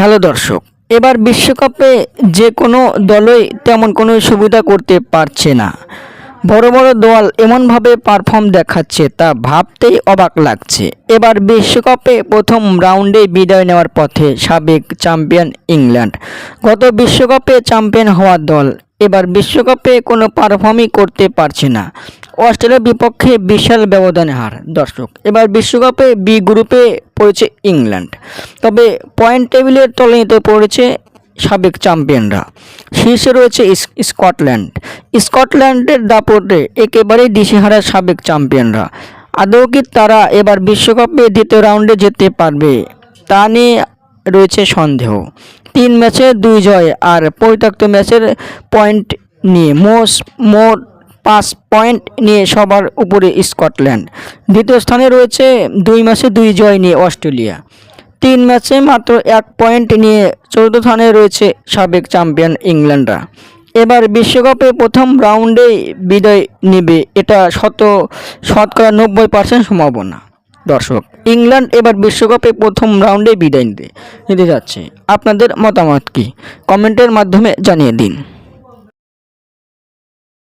Hello দর্শক। এবার বিশ্বকাপে যে কোনো দলই তেমন কোনো সুবিধা করতে পারছে না। বড় বড় দল এমনভাবে পারফর্ম দেখাচ্ছে তা ভাবতেই অবাক লাগছে। এবার বিশ্বকাপে প্রথম রাউন্ডে বিদায় নেওয়ার পথে সাবেক চ্যাম্পিয়ন ইংল্যান্ড গত বিশ্বকাপে চ্যাম্পিয়ন হওয়া দল এবার বিশ্বকাপে কোনো পারফর্মই করতে পারছে না। অস্ট্রেলিয়ার বিপক্ষে বিশাল ব্যবধানে হার, দর্শক। এবার বিশ্বকাপে বি গ্রুপে পড়েছে ইংল্যান্ড। তবে পয়েন্ট টেবিলের তলানিতে পড়েছে সাবেক চ্যাম্পিয়নরা শীর্ষে রয়েছে স্কটল্যান্ড। স্কটল্যান্ডের দাপটে একেবারেই দিশেহারা সাবেক চ্যাম্পিয়নরা আদৌ কি তারা এবার বিশ্বকাপে দ্বিতীয় রাউন্ডে যেতে পারবে, তা নিয়ে রয়েছে সন্দেহ। তিন ম্যাচে দুই জয় আর পরিত্যক্ত ম্যাচের পয়েন্ট নিয়ে মোস মোট পাঁচ পয়েন্ট নিয়ে সবার উপরে স্কটল্যান্ড। দ্বিতীয় স্থানে রয়েছে দুই ম্যাচে দুই জয় নিয়ে অস্ট্রেলিয়া। তিন ম্যাচে মাত্র এক পয়েন্ট নিয়ে চতুর্থ স্থানে রয়েছে সাবেক চ্যাম্পিয়ন ইংল্যান্ডরা। এবার বিশ্বকাপে প্রথম রাউন্ডেই বিদায় নেবে এটা শত, শতকরা নব্বই পার্সেন্ট সম্ভাবনা। দর্শক ইংল্যান্ড এবার বিশ্বকাপে প্রথম রাউন্ডে বিদায় নিতে নিতে যাচ্ছে। আপনাদের মতামত কি? কমেন্টের মাধ্যমে জানিয়ে দিন।